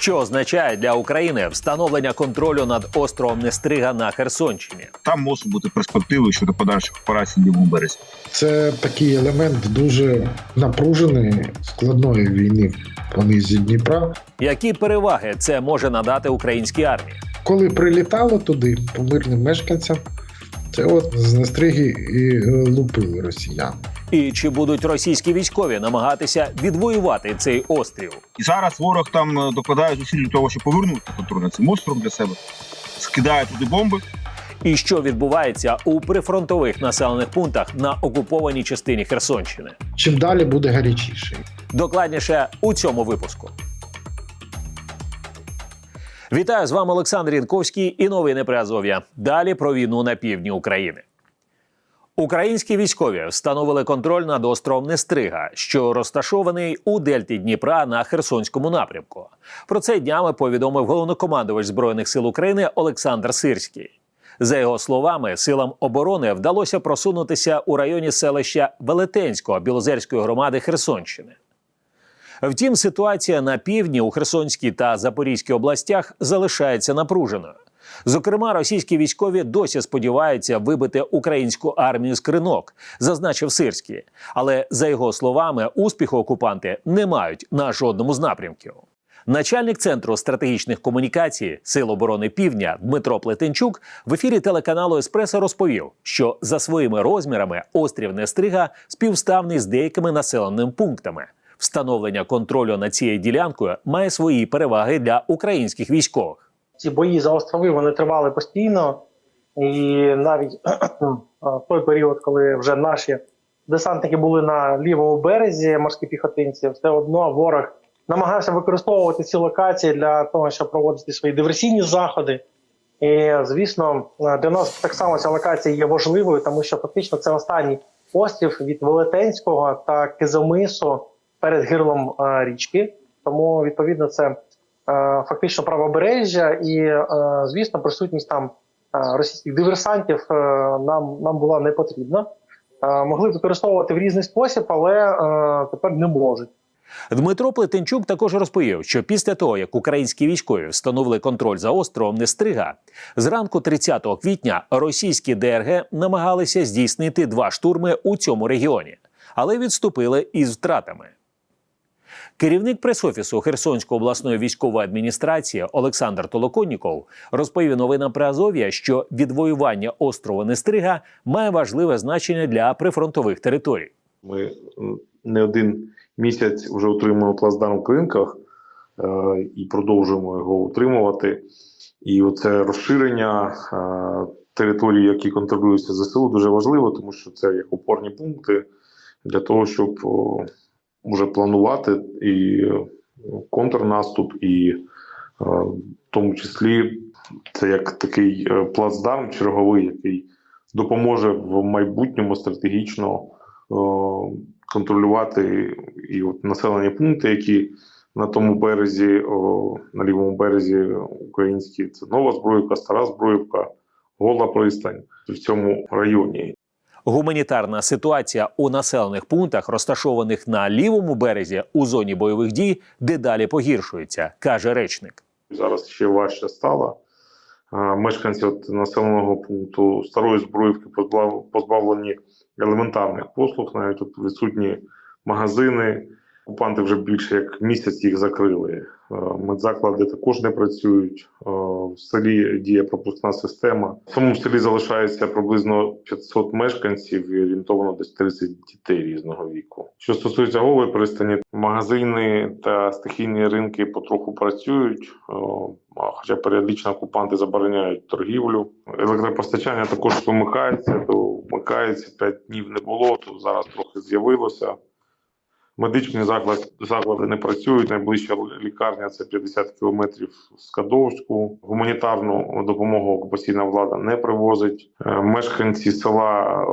Що означає для України встановлення контролю над островом Нестрига на Херсонщині? Там можуть бути перспективи щодо подальших операцій лівому березі. Це такий елемент дуже напруженої складної війни по низі Дніпра. Які переваги це може надати українській армії? Коли прилітало туди по мирним мешканцям, це от з настриги і е, лупили росіян. І чи будуть російські військові намагатися відвоювати цей острів? І зараз ворог там е, докладає зусиль для того, щоб повернути контроль над цим островом для себе, скидає туди бомби. І що відбувається у прифронтових населених пунктах на окупованій частині Херсонщини? Чим далі буде гарячіше. Докладніше у цьому випуску. Вітаю з вами Олександр Янковський і новини при Азов'я. Далі про війну на півдні України. Українські військові встановили контроль над островом Нестрига, що розташований у дельті Дніпра на Херсонському напрямку. Про це днями повідомив головнокомандувач збройних сил України Олександр Сирський. За його словами, силам оборони вдалося просунутися у районі селища Велетенського Білозерської громади Херсонщини. Втім, ситуація на півдні у Херсонській та Запорізькій областях залишається напруженою. Зокрема, російські військові досі сподіваються вибити українську армію з кринок, зазначив Сирський. Але за його словами, успіху окупанти не мають на жодному з напрямків. Начальник центру стратегічних комунікацій Сил оборони Півдня Дмитро Плетенчук в ефірі телеканалу Еспресо розповів, що за своїми розмірами острів Нестрига співставний з деякими населеними пунктами. Встановлення контролю над цією ділянкою має свої переваги для українських військових. ці бої за острови вони тривали постійно, і навіть в той період, коли вже наші десантники були на лівому березі, морські піхотинці, все одно ворог намагався використовувати ці локації для того, щоб проводити свої диверсійні заходи. І звісно, для нас так само ця локація є важливою, тому що фактично це останній острів від Велетенського та Кизомису перед гирлом е, річки. Тому відповідно це е, фактично правобережжя, і е, звісно, присутність там російських диверсантів нам, нам була не потрібна. Могли використовувати в різний спосіб, але тепер не можуть. Дмитро Плетенчук також розповів, що після того, як українські військові встановили контроль за островом Нестрига, зранку 30 квітня російські ДРГ намагалися здійснити два штурми у цьому регіоні, але відступили із втратами. Керівник пресофісу Херсонської обласної військової адміністрації Олександр Толоконніков розповів новинам при Азов'я, що відвоювання острова Нестрига має важливе значення для прифронтових територій. Ми не один місяць вже утримуємо плацдарм в Кринках е, і продовжуємо його утримувати. І оце розширення е, територій, які контролюються ЗСУ, дуже важливо, тому що це як опорні пункти для того, щоб о, вже планувати і е, контрнаступ, і е, в тому числі це як такий е, плацдарм черговий, який допоможе в майбутньому стратегічно контролювати і от населені пункти, які на тому березі, на лівому березі українські, це Нова Зброївка, Стара Зброївка, Гола Пристань в цьому районі. Гуманітарна ситуація у населених пунктах, розташованих на лівому березі у зоні бойових дій, дедалі погіршується, каже речник. Зараз ще важче стало. А, Мешканці от населеного пункту Старої Зброївки позбав- позбавлені елементарних послуг, навіть тут відсутні магазини. Окупанти вже більше як місяць їх закрили. Е, Медзаклади також не працюють. Е, В селі діє пропускна система. В самому селі залишається приблизно 500 мешканців і орієнтовано десь 30 дітей різного віку. Що стосується голої пристані, магазини та стихійні ринки потроху працюють. е, Хоча періодично окупанти забороняють торгівлю. Електропостачання також вимикається, то вмикається 5 днів не було, то зараз трохи з'явилося. Медичні заклади, заклади не працюють. Найближча лікарня це 50 кілометрів з Кадовську. Гуманітарну допомогу окупаційна влада не привозить. Е, Мешканці села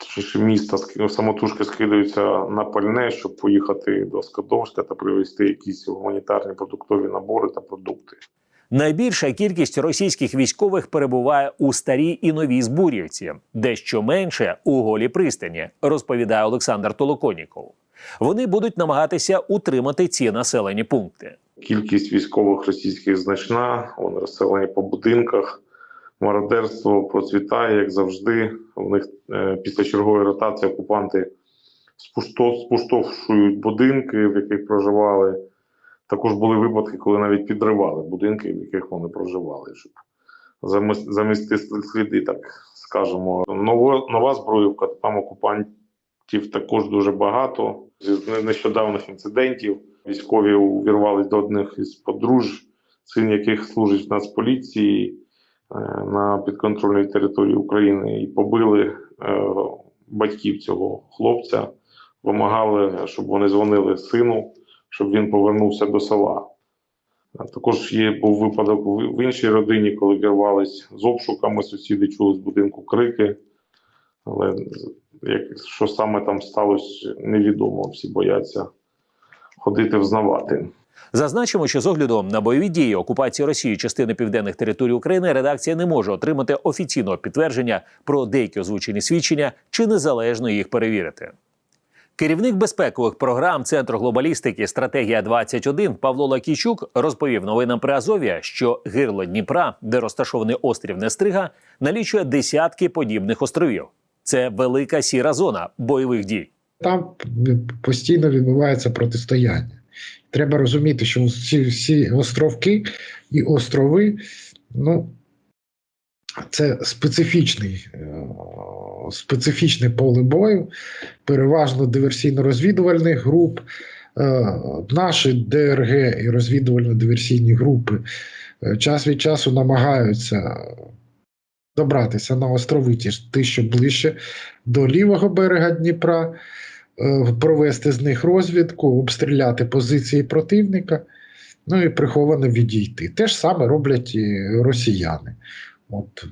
точніше міста самотужки скидаються на пальне, щоб поїхати до Скадовська та привезти якісь гуманітарні продуктові набори та продукти. Найбільша кількість російських військових перебуває у старій і новій Збурівці, дещо менше у голій пристані, розповідає Олександр Толоконіков. Вони будуть намагатися утримати ці населені пункти. Кількість військових російських значна, вони розселені по будинках. Мародерство процвітає, як завжди. У них е, після чергової ротації окупанти спустошують будинки, в яких проживали. Також були випадки, коли навіть підривали будинки, в яких вони проживали, щоб замести сліди, так скажемо. Нова зброївка, там окупантів також дуже багато. З нещодавних інцидентів військові увірвались до одних із подружжя, син яких служить в Нацполіції е, на підконтрольній території України, і побили е, батьків цього хлопця, вимагали, щоб вони дзвонили сину, щоб він повернувся до села. Також є був випадок в іншій родині, коли вірвались з обшуками, сусіди чули з будинку крики. Але як, що саме там сталося, невідомо. Всі бояться ходити взнавати. Зазначимо, що з огляду на бойові дії окупації Росії частини південних територій України редакція не може отримати офіційного підтвердження про деякі озвучені свідчення чи незалежно їх перевірити. Керівник безпекових програм Центру глобалістики Стратегія 21 Павло Лакійчук розповів новинам при Азов'я, що гирло Дніпра, де розташований острів Нестрига, налічує десятки подібних островів. Це велика сіра зона бойових дій. Там постійно відбувається протистояння. Треба розуміти, що всі, всі островки і острови, ну, це специфічний, е, специфічне поле бою, переважно диверсійно-розвідувальних груп. Е, Наші ДРГ і розвідувально-диверсійні групи е, час від часу намагаються добратися на острови, ті що ближче до лівого берега Дніпра, е, провести з них розвідку, обстріляти позиції противника, ну і приховано відійти. Те ж саме роблять і росіяни. От,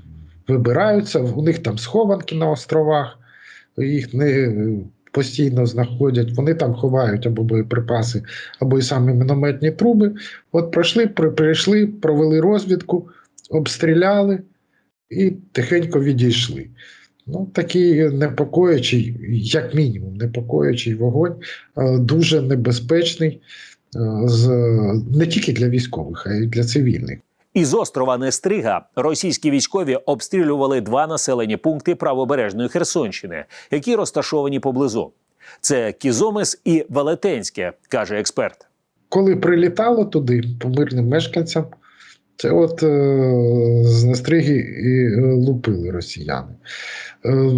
вибираються, у них там схованки на островах, їх не е, постійно знаходять, вони там ховають або боєприпаси, або і самі мінометні труби. От пройшли, прийшли, провели розвідку, обстріляли і тихенько відійшли. Ну, такий непокоячий, як мінімум, непокоячий вогонь, е, дуже небезпечний е, з, не тільки для військових, а й для цивільних. Із острова Нестрига російські військові обстрілювали два населені пункти правобережної Херсонщини, які розташовані поблизу. Це Кізомис і Велетенське, каже експерт. Коли прилітало туди по мирним мешканцям, це от е, з Настриги і е, лупили росіяни. Е,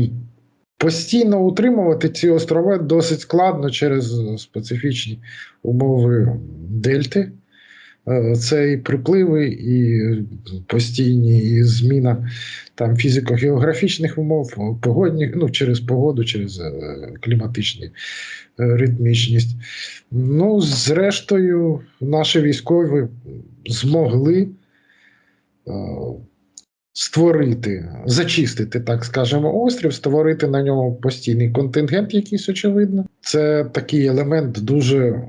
постійно утримувати ці острова досить складно через специфічні умови Дельти. Це і припливи, і постійні і зміна там фізико-географічних умов, погодних, ну, через погоду, через кліматичні ритмічність. Ну, зрештою, наші військові змогли створити, зачистити, так скажемо, острів, створити на ньому постійний контингент, якийсь очевидно. Це такий елемент дуже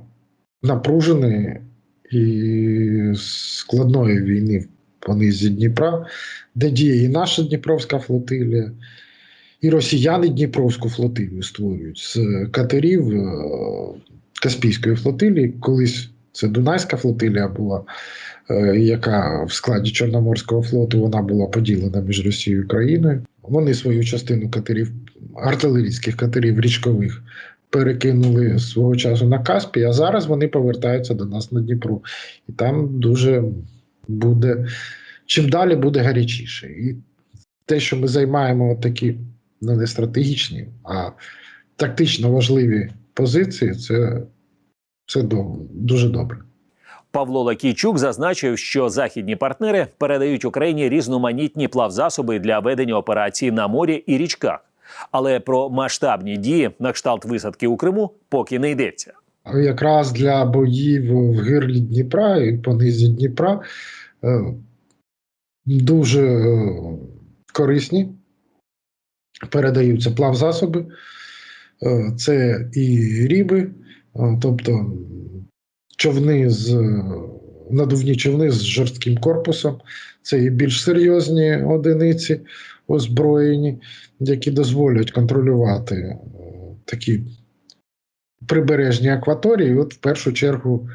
напружений і складної війни по низі Дніпра, де діє і наша Дніпровська флотилія, і росіяни Дніпровську флотилію створюють з катерів е, Каспійської флотилії. Колись це Дунайська флотилія була, е, яка в складі Чорноморського флоту вона була поділена між Росією і Україною. Вони свою частину катерів, артилерійських катерів річкових перекинули свого часу на Каспій, а зараз вони повертаються до нас на Дніпро. І там дуже буде чим далі буде гарячіше. І те, що ми займаємо такі ну, не стратегічні, а тактично важливі позиції, це, це дуже добре. Павло Лакійчук зазначив, що західні партнери передають Україні різноманітні плавзасоби для ведення операцій на морі і річках. Але про масштабні дії на кшталт висадки у Криму поки не йдеться. якраз для боїв в гирлі Дніпра і по низі Дніпра е, дуже е, корисні. Передаються плавзасоби, Е, це і ріби, тобто човни з надувні човни з жорстким корпусом, це і більш серйозні одиниці озброєні, які дозволять контролювати е, такі прибережні акваторії, от в першу чергу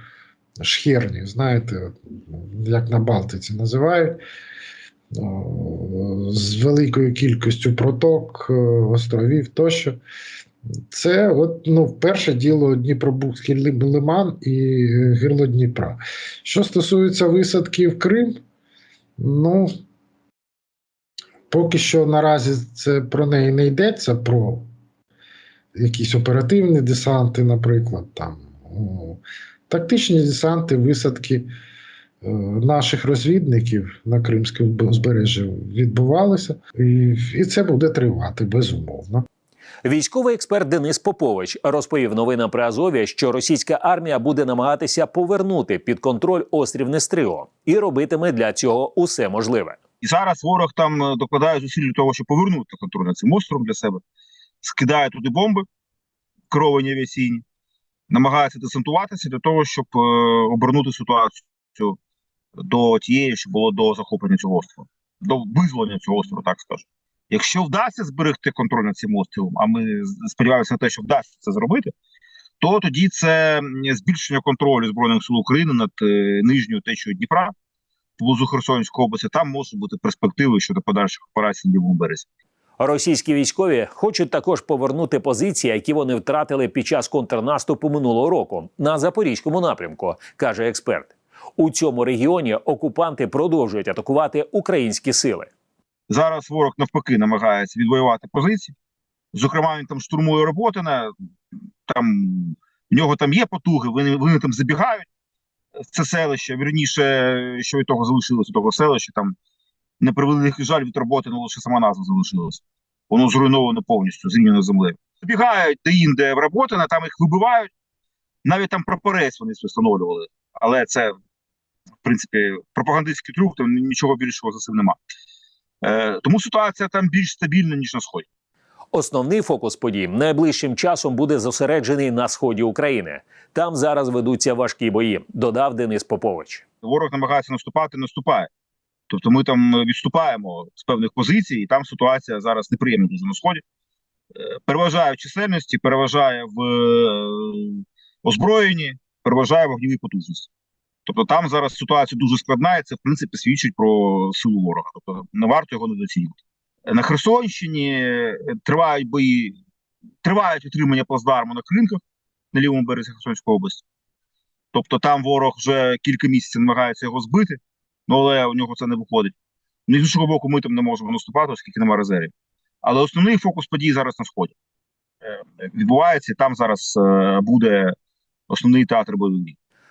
шхерні, знаєте, як на Балтиці називають, з великою кількістю проток, е, островів тощо. Це от, ну, перше діло Дніпробузький лиман і е, гирло Дніпра. Що стосується висадки в Крим, ну поки що наразі це про неї не йдеться, про якісь оперативні десанти, наприклад, там. Тактичні десанти, висадки е, наших розвідників на Кримському узбережжі відбувалися, і, і це буде тривати безумовно. Військовий експерт Денис Попович розповів новинам при Азові, що російська армія буде намагатися повернути під контроль острів Нестриго і робитиме для цього усе можливе. І зараз ворог там е, докладає зусиль для того, щоб повернути контроль над цим островом для себе, скидає туди бомби, керовані авіаційні, намагається десантуватися для того, щоб е, обернути ситуацію до тієї, що було до захоплення цього острова, до визволення цього острова, так скажу. Якщо вдасться зберегти контроль над цим островом, а ми сподіваємося на те, що вдасться це зробити, то тоді це збільшення контролю збройних сил України над е, нижньою течією Дніпра поблизу Херсонської області. Там може бути перспективи щодо подальших операцій лівому березі. Російські військові хочуть також повернути позиції, які вони втратили під час контрнаступу минулого року на запорізькому напрямку, каже експерт. У цьому регіоні окупанти продовжують атакувати українські сили. Зараз ворог навпаки намагається відвоювати позиції. Зокрема, він там штурмує Роботине, там в нього там є потуги, вони, вони там забігають в це селище. Вірніше, що від того залишилося того селища, там не превеликий жаль від Роботина, лише сама назва залишилася. Воно зруйновано повністю, зрівняно землею. Забігають де-інде в Роботине, там їх вибивають. Навіть там прапорець вони встановлювали. Але це, в принципі, пропагандистський трюк, там нічого більшого за цим нема. Е, тому ситуація там більш стабільна, ніж на сході. Основний фокус подій найближчим часом буде зосереджений на сході України. Там зараз ведуться важкі бої, додав Денис Попович. Ворог намагається наступати, наступає. Тобто ми там відступаємо з певних позицій, і там ситуація зараз неприємна дуже на сході. Е, переважає в чисельності, переважає в е, озброєнні, переважає вогнівій потужності. Тобто там зараз ситуація дуже складна, і це в принципі свідчить про силу ворога. Тобто не варто його недооцінювати. На Херсонщині е, тривають бої, тривають утримання плацдарму на кринках на лівому березі Херсонської області. Тобто там ворог вже кілька місяців намагається його збити, ну але у нього це не виходить. Ну, з іншого боку, ми там не можемо наступати, оскільки немає резервів. Але основний фокус подій зараз на сході Е, відбувається, і там зараз е, буде основний театр бойових дій.